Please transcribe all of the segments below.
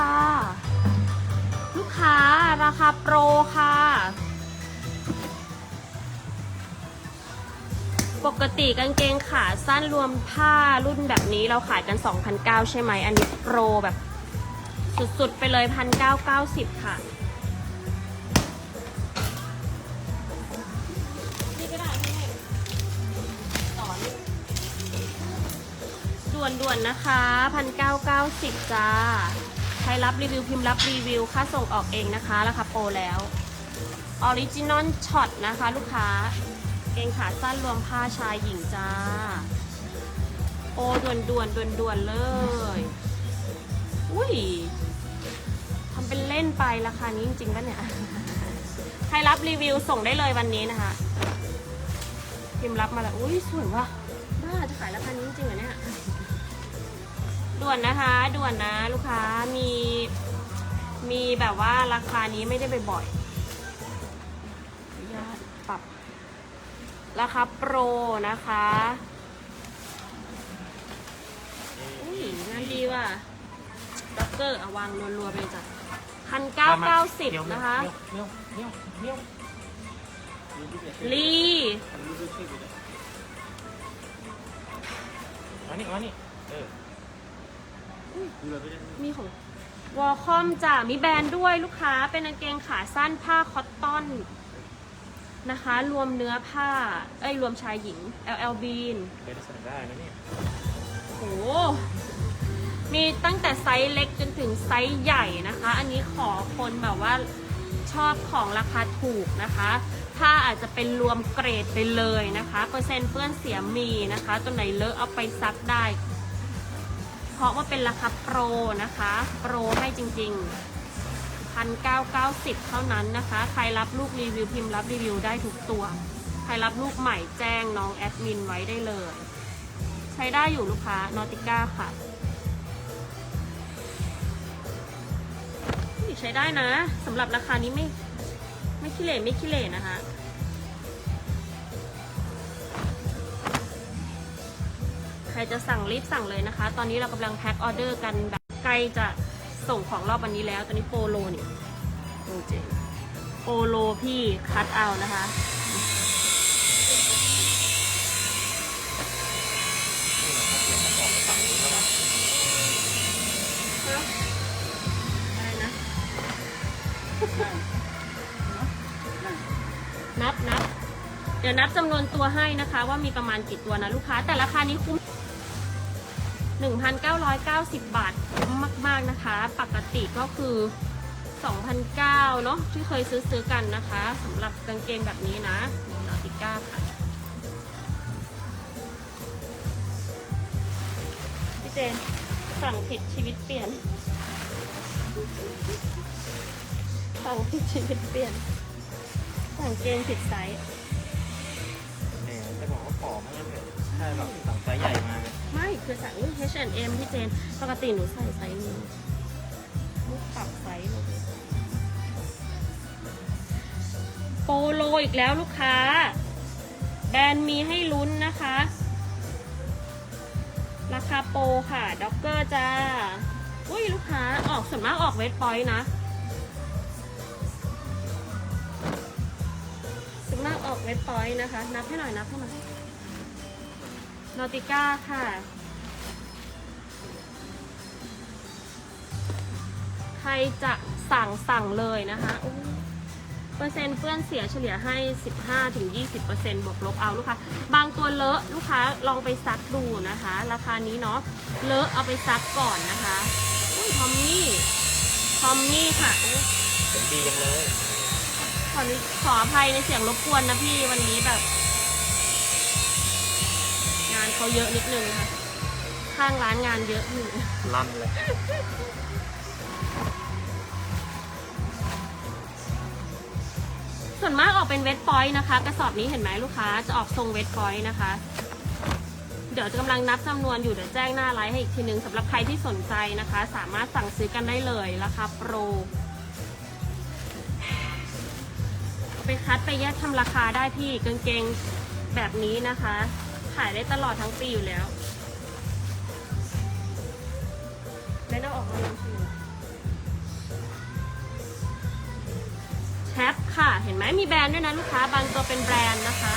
ค่ะ ลูกค้าราคาโปรค่ะ ปกติกางเกงขาสั้นรวมผ้ารุ่นแบบนี้เราขายกัน 2,900 ใช่ไหม อันนี้โปรแบบสุดๆ ไปเลย 1,990 ค่ะนี่ก็ได้นี่สอนด่วนๆนะคะ 1,990 จ้า ใครรับรีวิวพิมพ์รับรีวิว ค่าส่งออกเองนะคะราคาโปรแล้วออริจินอลช็อตนะคะ ลูกค้า เกงขาสั้นรวมผ้าชายหญิงจ้า โอ้ด่วนด่วนด่วนด่วนเลย อุ้ยทำเป็นเล่นไปราคานี้จริงๆปะเนี่ย ใครรับรีวิวส่งได้เลยวันนี้นะคะ พิมพ์รับมาแล้ว อุ้ยสวยว่ะบ้าจะขายราคานี้ ด่วนนะคะ ด่วนนะลูกค้ามีมีแบบว่าราคานี้ไม่ได้บ่อยๆขออนุญาตปรับ ราคาโปรนะคะอุ้ยงานดีว่ะด็อกเกอร์เอาวางรัวๆไปเลยจ้ะพันเก้าเก้าสิบนะคะเนี้ยวเนี้ยวเนี้ยวลีมานี่มานี่เออ มีของวอลคอมจ้ะมีแบรนด์ด้วยลูกค้าเป็นกางเกงขาสั้นผ้าคอตตอนนะคะ รวมเนื้อผ้า เอ้ย รวมชายหญิง LL Bean ไปได้สั่งได้นะเนี่ยโหมีตั้งแต่ไซส์เล็กจนถึงไซส์ใหญ่นะคะ อันนี้ขอคนแบบว่าชอบของราคาถูกนะคะถ้าอาจจะเป็นรวมเกรดไปเลยนะคะ เปอร์เซ็นต์เปื้อนเสียมีนะคะ ตัวไหนเลอะเอาไปซักได้เพราะว่าเป็นราคาโปรนะคะ โปรให้จริงๆ1,990เท่านั้นนะคะ ใครรับลูกรีวิวพิมพ์รับรีวิวได้ทุกตัว ใครรับลูกใหม่แจ้งน้องแอดมินไว้ได้เลย ใช้ได้อยู่ลูกค้านอติก้าค่ะใช้ได้นะสำหรับราคานี้ไม่ไม่ขี้เหร่ไม่ขี้เหร่นะคะ รจะสั่งรีบสั่งเลยนะคะ ตอนนี้เรากำลังแพ็คออเดอร์กันแบบใกล้จะส่งของรอบวันนี้แล้ว ตอนนี้โปโลนี่จริงๆโปโลพี่คัดเอานะคะ อะไรนะ นับนับ เดี๋ยวนับจำนวนตัวให้นะคะ ว่ามีประมาณกี่ตัวนะลูกค้า แต่ราคานี้คุ้ม 1,990 บาทมมาก ๆ นะคะ ปกติก็คือ2,009เนาะที่เคยซื้อซื้อๆกันนะคะสำหรับกางเกงแบบนี้นะนอติก้าค่ะพี่เจนสั่งผิดชีวิตเปลี่ยน สั่งผิดชีวิตเปลี่ยนสั่งเกงผิดไซส์ ช่แบบสั่งไซส์ใหญ่มาไม่คือสั่งอุ๊ย H&M พี่เจน ปกติหนูใส่ไซส์นี้ลูกปรับไซส์ลงโปโลอีกแล้วลูกค้า แบรนด์มีให้ลุ้นนะคะ ราคาโปรค่ะด็อกเกอร์จ้า อุ้ยลูกค้าออกส่วนมากออกเวทพอยต์นะส่วนมากออกเวทพอยต์นะคะ นับให้หน่อยนับให้หน่อย นอติก้าค่ะ ใครจะสั่งสั่งเลยนะคะอู้เปอร์เซ็นต์เปื้อนเสียเฉลี่ยให้ 15-20%บวกลบเอาลูกค้า บางตัวเลอะลูกค้าลองไปซักดูนะคะ ราคานี้เนาะ เลอะเอาไปซักก่อนนะคะอุ้ยทอมมี่ ทอมมี่ค่ะอุ๊ยเป็นดีจังเลย ขอขออภัยในเสียงรบกวนนะพี่วันนี้แบบงาน เขาเยอะนิดนึงค่ะ ข้างร้านงานเยอะอยู่ลั่นเลย ส่วนมากออกเป็นเวทพอยต์นะคะ กระสอบนี้เห็นไหมลูกค้าจะออกทรงเวทพอยต์นะคะ เดี๋ยวจะกำลังนับจำนวนอยู่เดี๋ยวแจ้งหน้าไลฟ์ให้อีกทีนึงสำหรับใครที่สนใจนะคะ สามารถสั่งซื้อกันได้เลยราคาโปรเอาไปคัดไปแยกทำราคาได้พี่กางเกงแบบนี้นะคะขายได้ตลอดทั้งปีอยู่แล้วไม่ต้องออกมาลองชิมแท็บค่ะ เห็นไหมมีแบรนด์ด้วยนะลูกค้า บางตัวเป็นแบรนด์นะคะ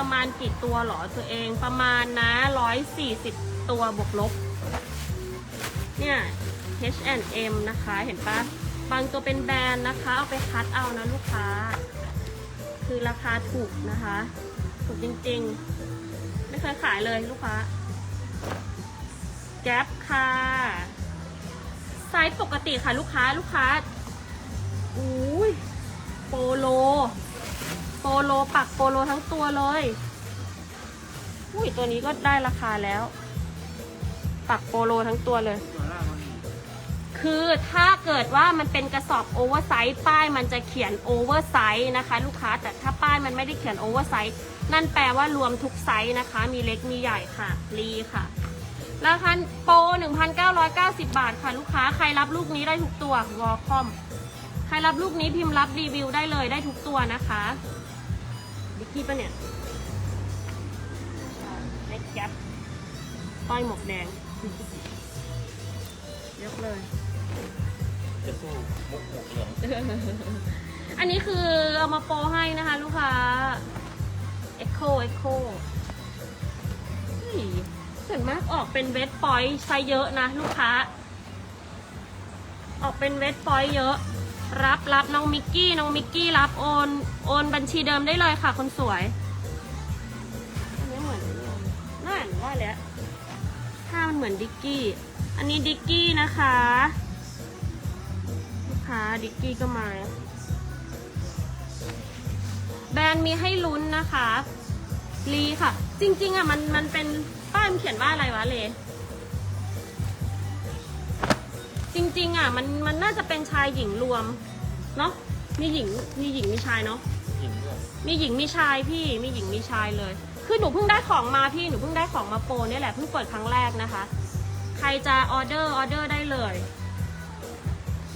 ประมาณกี่ตัวเหรอตัวเองประมาณนะร้อยสี่สิบตัวบวกลบ เนี่ย H&M นะคะ เห็นปะบางตัวเป็นแบรนด์นะคะ เอาไปคัดเอานะลูกค้า คือราคาถูกนะคะ ถูกจริงๆ ไม่เคยขายเลยลูกค้า แก๊ปค่ะ ไซส์ปกติค่ะลูกค้าลูกค้าอุ้ยโปโล โปโลปักโปโลทั้งตัวเลยอุ้ยตัวนี้ก็ได้ราคาแล้ว ปักโปโลทั้งตัวเลย คือถ้าเกิดว่ามันเป็นกระสอบโอเวอร์ไซส์ป้ายมันจะเขียนโอเวอร์ไซส์นะคะ ลูกค้าแต่ถ้าป้ายมันไม่ได้เขียนโอเวอร์ไซส์นั่นแปลว่ารวมทุกไซส์นะคะ มีเล็กมีใหญ่ค่ะรีค่ะราคาโปร1,990 บาทค่ะ ลูกค้าใครรับลูกนี้ได้ทุกตัววอคอม ครรับลูกนี้พิมพ์รับรีวิวได้เลยได้ทุกตัวนะคะดิกกี้ปะเนี่ยเล็กแก๊ปต้อยหมวกแดงยกเลย จะสู้มุกหมวกเหลืองอันนี้คือเอามาโปรให้นะคะลูกค้า Echo Echo เฮ้ยส่วนมากออกเป็นเวทปอยใช้เยอะนะลูกค้า ออกเป็นเวทปอยเยอะ รับรับน้องมิกกี้น้องมิกกี้รับโอนโอนบัญชีเดิมได้เลยค่ะคนสวยอันนี้เหมือนน่าอ่านว่าแล้วถ้ามันเหมือนดิกกี้ อันนี้ดิกกี้นะคะลูกค้าดิกกี้ก็มา แบรนด์มีให้ลุ้นนะคะลีค่ะ จริง ๆอะมันมันเป็นป้ายมันเขียนว่าอะไรวะเลจ ริงๆอะมันมันน่าจะเป็นชายหญิงรวมเนาะมีหญิงมีหญิงมีชายเนาะหญิงด้วยมีหญิงมีชายพี่มีหญิงมีชายเลย คือหนูเพิ่งได้ของมาพี่หนูเพิ่งได้ของมาโปรเนี่ยแหละเพิ่งเปิดครั้งแรกนะคะ ใครจะออเดอร์ออเดอร์ได้เลย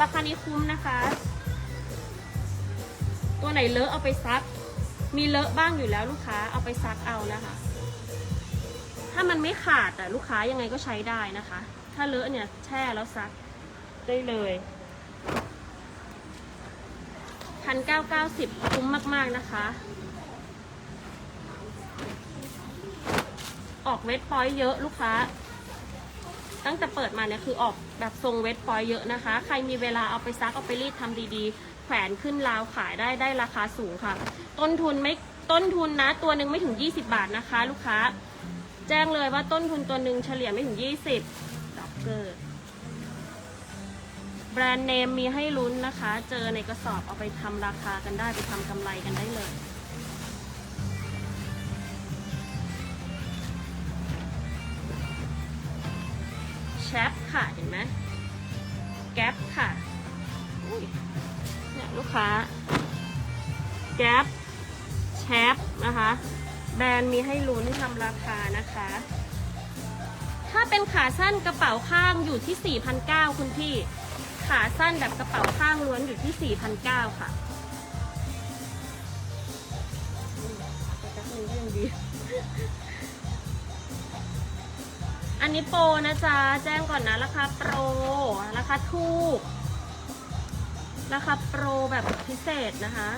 ราคานี้คุ้มนะคะ ตัวไหนเลอะเอาไปซัก มีเลอะบ้างอยู่แล้วลูกค้าเอาไปซักเอานะคะ ถ้ามันไม่ขาดแต่ลูกค้ายังไงก็ใช้ได้นะคะ ถ้าเลอะเนี่ยแช่แล้วซัก ได้เลยพันเก้าเก้าสิบคุ้มมาก ๆ นะคะ ออกเวทพอยต์เยอะลูกค้า ตั้งแต่เปิดมาเนี่ยคือออกแบบทรงเวทพอยต์เยอะนะคะ ใครมีเวลาเอาไปซัก เอาไปรีดทำดีๆ แขวนขึ้นราวขายได้ได้ราคาสูงค่ะ ต้นทุนไม่ต้นทุนนะ ตัวหนึ่งไม่ถึง 20 บาทนะคะ ลูกค้า แจ้งเลยว่าต้นทุนตัวหนึ่งเฉลี่ยไม่ถึง 20ด็อกเกอร์ แบรนด์เนมมีให้ลุ้นนะคะ เจอในกระสอบเอาไปทำราคากันได้ไปทำกำไรกันได้เลยแชปค่ะเห็นไหมแก๊ปค่ะเนี่ยลูกค้า แก๊ปแชปนะคะ แบรนด์มีให้ลุ้นทำราคานะคะ ถ้าเป็นขาสั้นกระเป๋าข้างอยู่ที่ 4,900 คุณพี่ ขาสั้นแบบกระเป๋าข้างล้วนอยู่ที่ 4,900 ค่ะจักนึงก็ยังดี อันนี้โปรนะจ๊ะ แจ้งก่อนนะราคาโปร ราคาถูก ราคาโปรแบบพิเศษนะคะ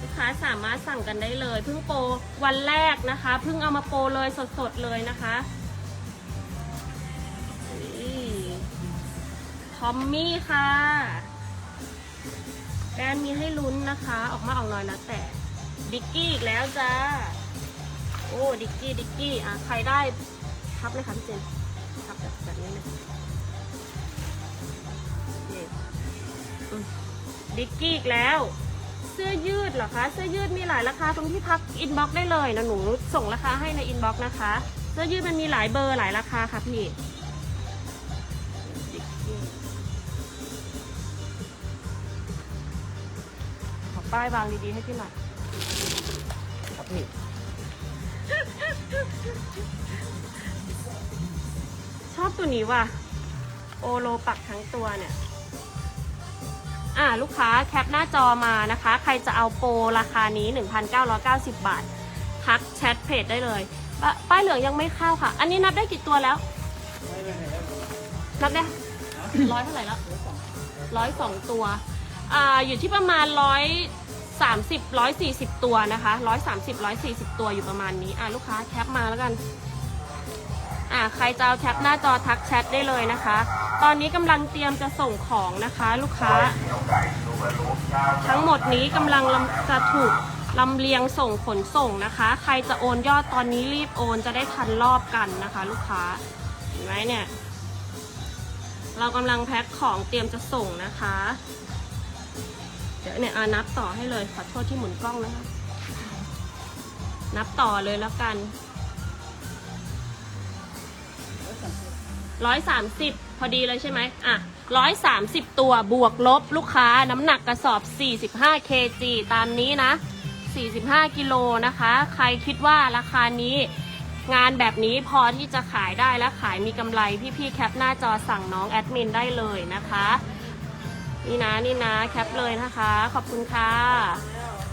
ลูกค้าสามารถสั่งกันได้เลย เพิ่งโปรวันแรกนะคะ เพิ่งเอามาโปรเลยสดๆเลยนะคะ ทอมมี่ค่ะแบรนด์มีให้ลุ้นนะคะ ออกมาออกหน่อยแล้วแต่ ดิกกี้อีกแล้วจ้า โอ้ ดิกกี้ ดิกกี้ อะ ใครได้พับเลยค่ะพี่เจนพับแบบแบบนี้เลยเดิกกี้อีกแล้ว เสื้อยืดเหรอคะ เสื้อยืดมีหลายราคาตรงที่พักอินบ็อกได้เลยนะหนูส่งราคาให้ในอินบ็อกนะคะ เสื้อยืดมันมีหลายเบอร์หลายราคาค่ะพี่ ป้ายวางดีๆให้พี่หน่อยครับพี่ชอบตัวนี้ว่ะ โอโลปักทั้งตัวเนี่ย อ่าลูกค้าแคปหน้าจอมานะคะ ใครจะเอาโปรราคานี้ 1,990 บาท ทักแชทเพจได้เลยปะป้ายเหลืองยังไม่เข้าค่ะ อันนี้นับได้กี่ตัวแล้ว นับได้ร้อยเท่าไหร่แล้วร้อยสองตัว อ่าอยู่ที่ประมาณร้อยสามสิบร้อยสี่สิบตัวนะคะร้อยสามสิบร้อยสี่สิบตัวอยู่ประมาณนี้อ่าลูกค้าแคปมาแล้วกันอ่าใครจะเอาแคปหน้าจอทักแชทได้เลยนะคะ ตอนนี้กำลังเตรียมจะส่งของนะคะลูกค้า ทั้งหมดนี้กำลังลจะถูกลำเลียงส่งขนส่งนะคะ ใครจะโอนยอดตอนนี้รีบโอนจะได้ทันรอบกันนะคะ ลูกค้าเห็นไหมเนี่ย เรากำลังแพ็คของเตรียมจะส่งนะคะ เดี๋ยวเนี่ยนับต่อให้เลย ขอโทษที่หมุนกล้องนะคะ นับต่อเลยแล้วกัน ร้อยสามสิบพอดีเลยใช่ไหมอะร้อยสามสิบตัวบวกลบลูกค้าน้ำหนักกระสอบ45 kg ตามนี้นะ45กิโลนะคะ ใครคิดว่าราคานี้งานแบบนี้พอที่จะขายได้และขายมีกำไรพี่ๆแคปหน้าจอสั่งน้องแอดมินได้เลยนะคะ นี่นะนี่นะแคปเลยนะคะ ขอบคุณค่ะ